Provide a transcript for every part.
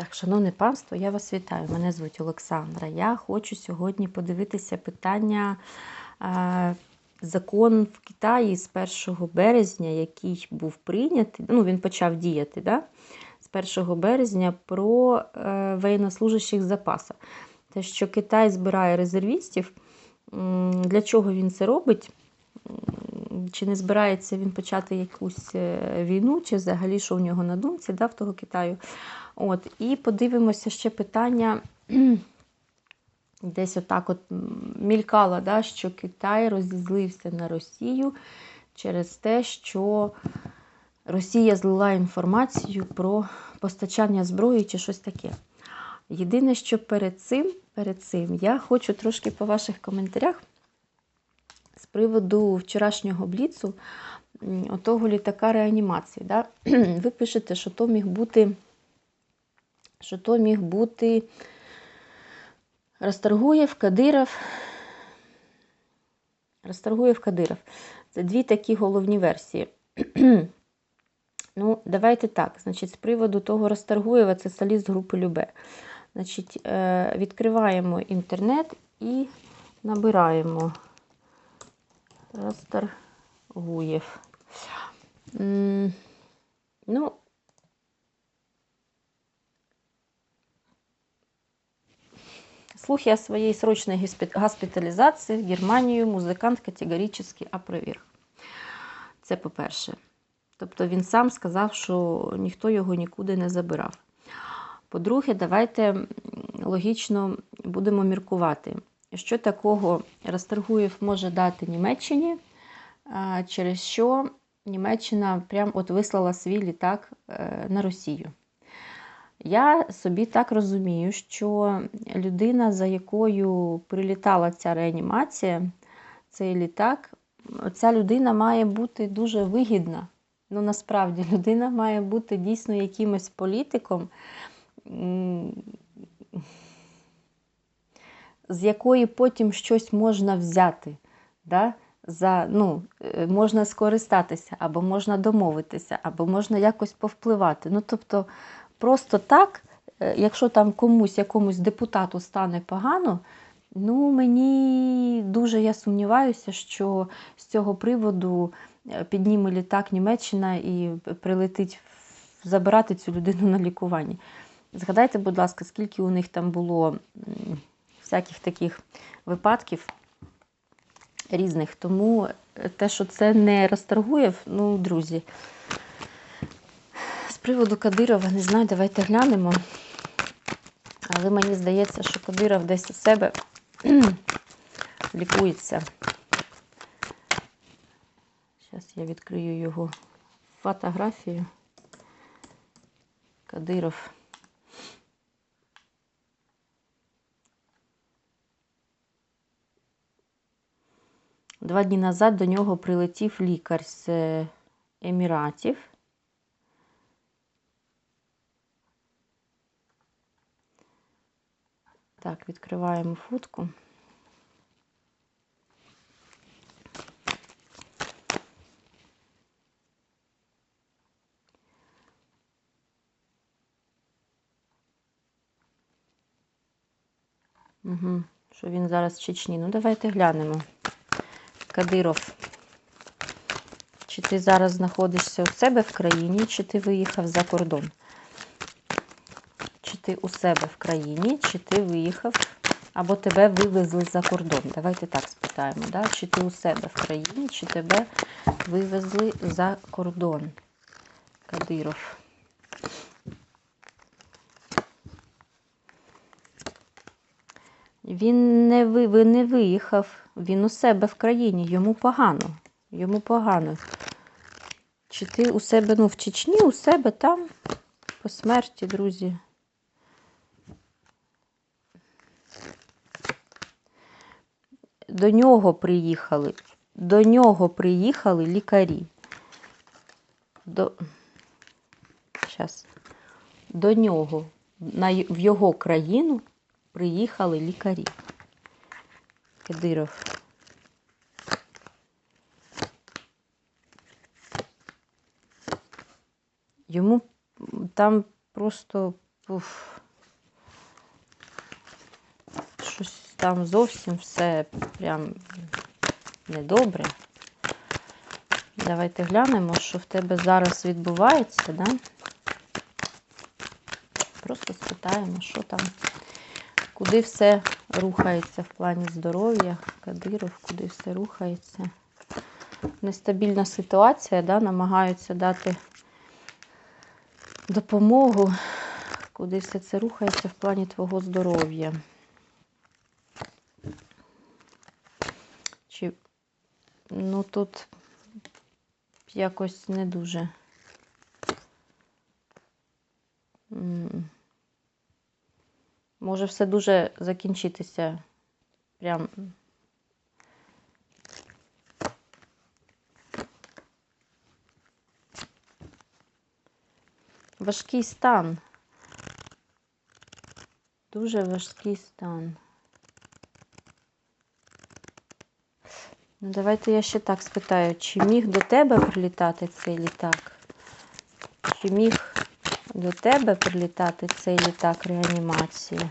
Так, шановне панство, я вас вітаю. Мене звуть Олександра. Я хочу сьогодні подивитися питання е, закон в Китаї з 1 березня, який був прийнятий. Ну, він почав діяти, да? з 1 березня про е, воєннослужащих запасу. Те, що Китай збирає резервістів, для чого він це робить? Чи не збирається він почати якусь е, війну, чи взагалі що в нього на думці да, в того Китаю? От, і подивимося ще питання. Десь отак от мількало, да, що Китай розізлився на Росію через те, що Росія злила інформацію про постачання зброї чи щось таке. Єдине, що перед цим, перед цим я хочу трошки по ваших коментарях приводу вчорашнього бліцу, отого літака реанімації. Да? Ви пишете, що то міг бути, що то міг бути Расторгуєв, Кадиров. Расторгуєв, Кадиров. Це дві такі головні версії. ну, давайте так. Значить, з приводу того Расторгуєва, це соліст групи Любе. Значить, е, відкриваємо інтернет і набираємо Расторгуєв. Ну, Слухи о своей срочной госпіталізації в Германію музикант категорично опроверг. Це по-перше. Тобто він сам сказав, що ніхто його нікуди не забирав. По-друге, давайте логічно будемо міркувати, що такого Расторгуєв може дати Німеччині, через що Німеччина прям от вислала свій літак е, на Росію. Я собі так розумію, що людина, за якою прилітала ця реанімація, цей літак, ця людина має бути дуже вигідна. Ну, насправді, людина має бути дійсно якимось політиком, з якої потім щось можна взяти. Да? За, ну, е, можна скористатися, або можна домовитися, або можна якось повпливати. Ну, тобто, просто так, е, якщо там комусь, якомусь депутату стане погано, ну мені дуже я сумніваюся, що з цього приводу е, підніме літак Німеччина і прилетить забирати цю людину на лікування. Згадайте, будь ласка, скільки у них там було всяких таких випадків різних. Тому те, що це не Расторгуєв, ну, друзі, з приводу Кадирова, не знаю, давайте глянемо. Але мені здається, що Кадиров десь у себе лікується. Зараз я відкрию його фотографію. Кадиров. Два дні назад до нього прилетів лікар з е, Еміратів. Так, відкриваємо фотку. Угу. Що він зараз в Чечні? Ну, давайте глянемо. Кадиров. Чи ти зараз знаходишся у себе в країні, чи ти виїхав за кордон? Чи ти у себе в країні, чи ти виїхав, або тебе вивезли за кордон? Давайте так спитаємо. Да? Чи ти у себе в країні, чи тебе вивезли за кордон? Кадиров. Він не, ви, ви не виїхав, він у себе в країні, йому погано. Йому погано. Чи ти у себе, ну, в Чечні, у себе там, по смерті, друзі. До нього приїхали. До нього приїхали лікарі. До... Щас. До нього, на, в його країну приїхали лікарі. Кадиров. Йому там просто уф, щось там зовсім все прям недобре. Давайте глянемо, що в тебе зараз відбувається, да? Просто спитаємо, що там, куди все рухається в плані здоров'я, Кадиров, куди все рухається. Нестабільна ситуація, да? намагаються дати допомогу, куди все це рухається в плані твого здоров'я. Чи ну тут якось не дуже. Може все дуже закінчитися прям. Важкий стан. Дуже важкий стан. Ну, давайте я ще так спитаю, чи міг до тебе прилітати цей літак? Чи міг до тебе прилітати цей літак реанімації?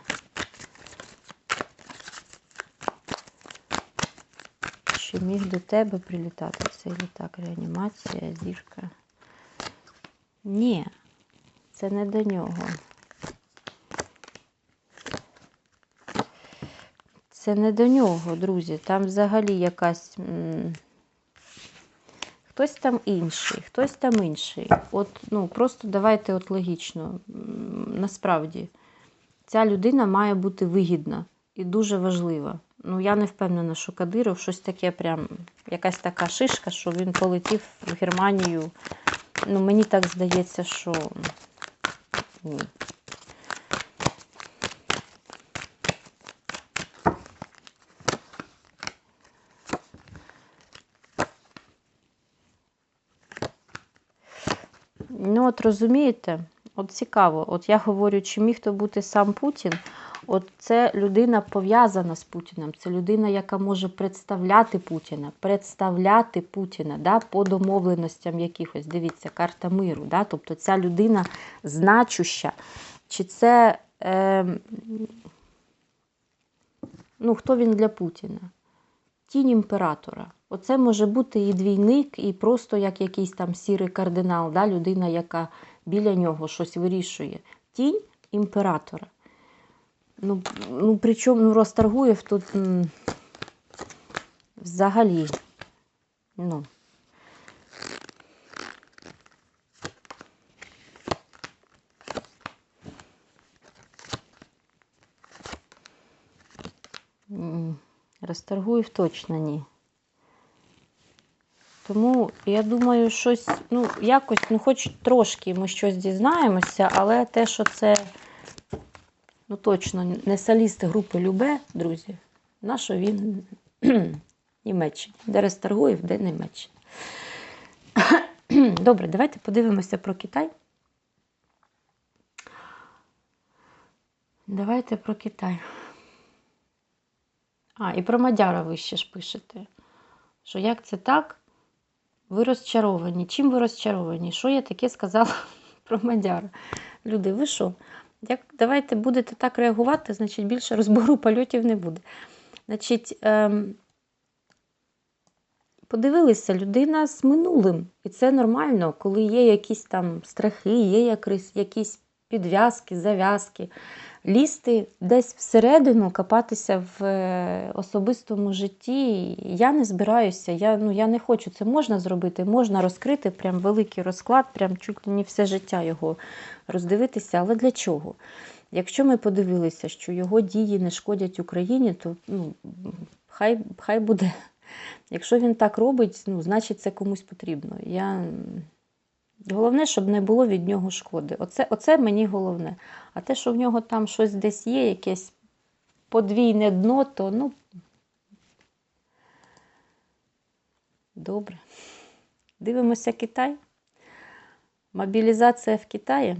Чи міг до тебе прилітати цей літак реанімація, зірка? Ні, це не до нього. Це не до нього, друзі. Там взагалі якась. Хтось там інший, хтось там інший. От, ну, просто давайте от логічно. Насправді, ця людина має бути вигідна і дуже важлива. Ну, я не впевнена, що Кадиров щось таке, прям якась така шишка, що він полетів в Германію. Ну, мені так здається, що Ну, от розумієте, от цікаво, от я говорю, чи міг то бути сам Путін. От це людина пов'язана з Путіним, це людина, яка може представляти Путіна, представляти Путіна да, по домовленостям якихось. Дивіться, карта миру. Да, тобто ця людина значуща. Чи це е, ну, хто він для Путіна? Тінь імператора. Оце може бути і двійник, і просто як якийсь там сірий кардинал, да, людина, яка біля нього щось вирішує. Тінь імператора. Ну, ну причому ну, Росторгуєв тут м, взагалі. Ну. М, Расторгуєв точно ні. Тому я думаю, щось, ну, якось, ну, хоч трошки ми щось дізнаємося, але те, що це, ну, точно не соліст групи Любе, друзі, на що він Німеччина. Де Расторгуєв, де Німеччина. Добре, давайте подивимося про Китай. Давайте про Китай. А, і про Мадяра ви ще ж пишете. Що як це так? Ви розчаровані. Чим ви розчаровані? Що я таке сказала про Мадяра? Люди, ви що? Як давайте будете так реагувати, значить більше розбору польотів не буде. Значить, ем, подивилися, людина з минулим. І це нормально, коли є якісь там страхи, є якісь, підв'язки, зав'язки. Лізти десь всередину, копатися в е, особистому житті. Я не збираюся, я, ну, я не хочу. Це можна зробити, можна розкрити прям великий розклад, прям чуть не все життя його роздивитися. Але для чого? Якщо ми подивилися, що його дії не шкодять Україні, то ну, хай, хай буде. Якщо він так робить, ну, значить це комусь потрібно. Я... Головне, щоб не було від нього шкоди. Оце, оце мені головне. А те, що в нього там щось десь є, якесь подвійне дно, то ну. Добре. Дивимося Китай. Мобілізація в Китаї.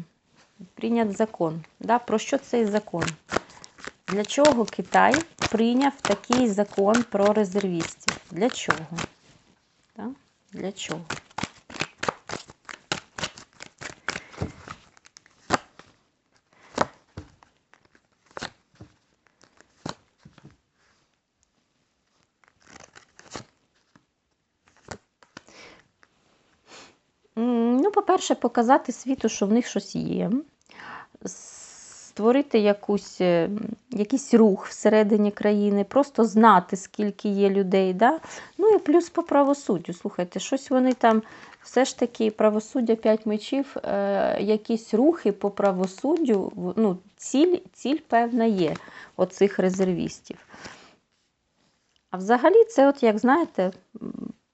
Прийнят закон. Да? Про що цей закон? Для чого Китай прийняв такий закон про резервістів? Для чого? Да? Для чого? По-перше, показати світу, що в них щось є. Створити якусь, е, якийсь рух всередині країни, просто знати, скільки є людей. Да? Ну і плюс по правосуддю. Слухайте, щось вони там, все ж таки, правосуддя 5 мечів, е, якісь рухи по правосуддю, ну, ціль, ціль певна є оцих резервістів. А взагалі, це, от, як знаєте,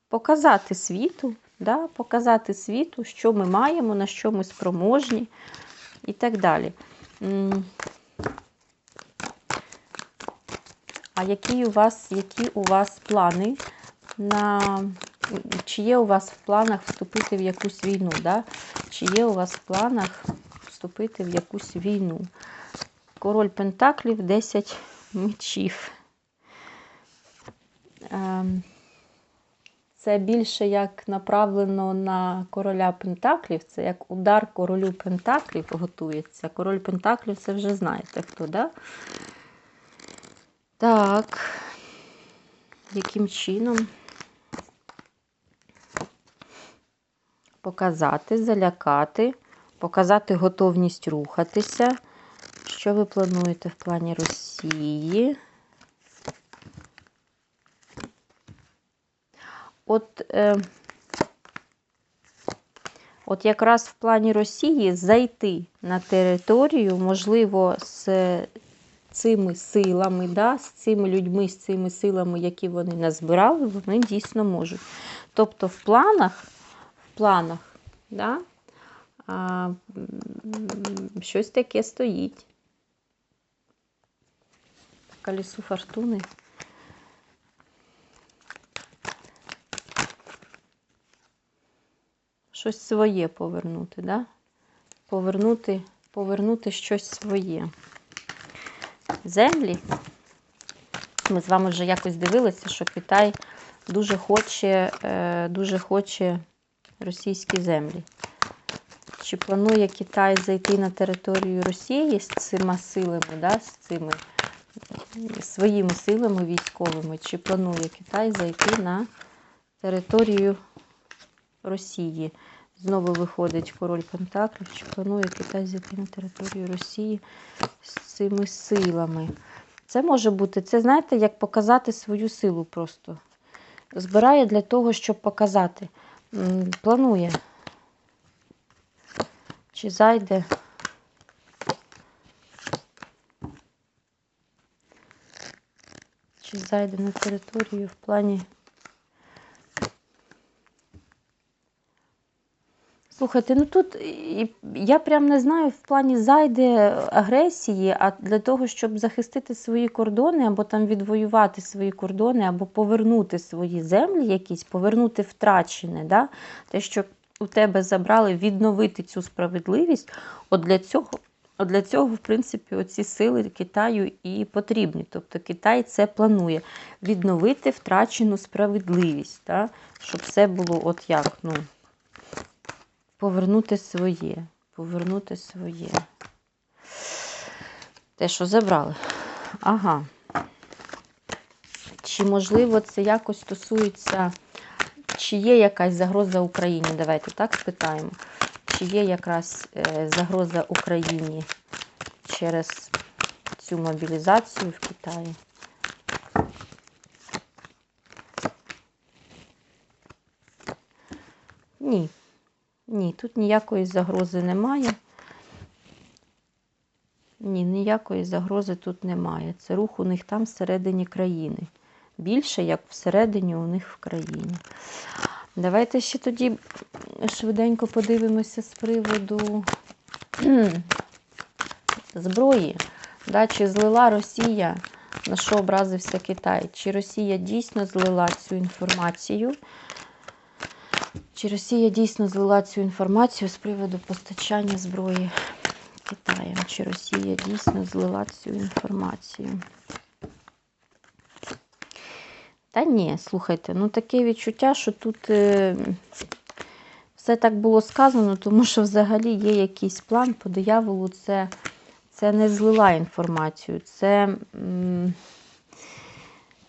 показати світу, да? показати світу, що ми маємо, на що ми спроможні і так далі. А які у вас, які у вас плани на чи є у вас в планах вступити в якусь війну? Да? Чи є у вас в планах вступити в якусь війну? Король Пентаклів, 10 мечів. Ем, Це більше як направлено на короля Пентаклів, це як удар королю Пентаклів готується. Король Пентаклів це вже знаєте хто, да? Так. Яким чином? Показати, залякати, показати готовність рухатися. Що ви плануєте в плані Росії? От, е, от якраз в плані Росії зайти на територію, можливо, з цими силами, да, з цими людьми, з цими силами, які вони назбирали, вони дійсно можуть. Тобто в планах, в планах, да, а, щось таке стоїть. Колесо фортуни. Щось своє повернути, да? Повернути, повернути щось своє. Землі. Ми з вами вже якось дивилися, що Китай дуже хоче, е, дуже хоче російські землі. Чи планує Китай зайти на територію Росії з цими силами, да, з цими своїми силами військовими? Чи планує Китай зайти на територію Росії? Знову виходить король Пентаклів. Чи планує Китай зайти на територію Росії з цими силами? Це може бути, це знаєте, як показати свою силу просто. Збирає для того, щоб показати. Планує. Чи зайде? Чи зайде на територію в плані. Слухайте, ну тут я прям не знаю в плані зайде агресії, а для того, щоб захистити свої кордони, або там відвоювати свої кордони, або повернути свої землі якісь, повернути втрачене, да? те, що у тебе забрали, відновити цю справедливість. От для цього, от для цього, в принципі, оці сили Китаю і потрібні. Тобто Китай це планує відновити втрачену справедливість, да? щоб все було от як. ну, Повернути своє. Повернути своє. Те, що забрали. Ага. Чи можливо це якось стосується, чи є якась загроза Україні? Давайте так спитаємо. Чи є якраз е, загроза Україні через цю мобілізацію в Китаї? Ні. Ні, тут ніякої загрози немає. Ні, ніякої загрози тут немає. Це рух у них там всередині країни. Більше, як всередині у них в країні. Давайте ще тоді швиденько подивимося з приводу зброї. Да, чи злила Росія, на що образився Китай? Чи Росія дійсно злила цю інформацію? Чи Росія дійсно злила цю інформацію з приводу постачання зброї Китаєм? Чи Росія дійсно злила цю інформацію? Та ні, слухайте, ну таке відчуття, що тут е, все так було сказано, тому що взагалі є якийсь план по дияволу. Це, це не злила інформацію. Це м,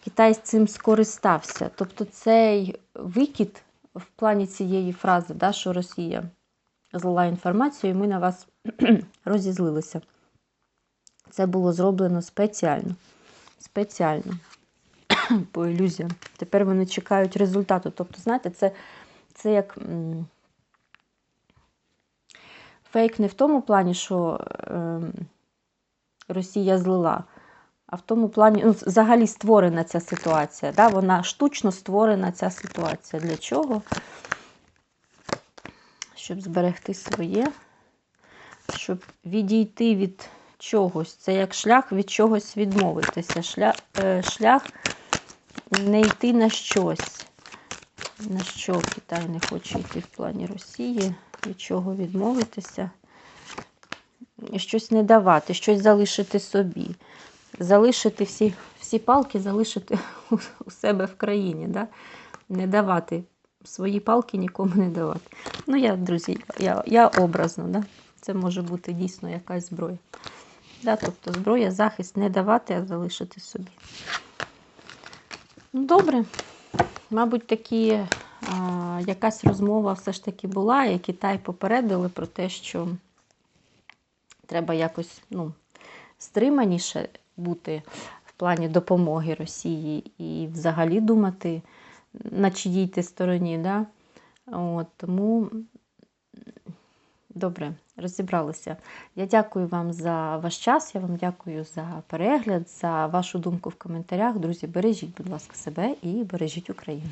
Китай з цим скористався. Тобто цей викид в плані цієї фрази, да, що Росія злила інформацію, і ми на вас розізлилися. Це було зроблено спеціально. Спеціально. По ілюзіям. Тепер вони чекають результату. Тобто, знаєте, це, це як фейк не в тому плані, що ем, Росія злила, а в тому плані, ну, взагалі створена ця ситуація. Да? Вона штучно створена ця ситуація. Для чого? Щоб зберегти своє, щоб відійти від чогось. Це як шлях від чогось відмовитися. Шлях, е, шлях не йти на щось. На що Китай не хоче йти в плані Росії, від чого відмовитися, щось не давати, щось залишити собі. Залишити всі, всі палки, залишити у, себе в країні. Да? Не давати свої палки нікому не давати. Ну, я, друзі, я, я образно, да? це може бути дійсно якась зброя. Да? Тобто зброя, захист не давати, а залишити собі. Ну, добре. Мабуть, такі, а, якась розмова все ж таки була, і Китай попередили про те, що треба якось ну, стриманіше бути в плані допомоги Росії і взагалі думати, на чиїй ти стороні. Да? От, тому добре, розібралися. Я дякую вам за ваш час, я вам дякую за перегляд, за вашу думку в коментарях. Друзі, бережіть, будь ласка, себе і бережіть Україну.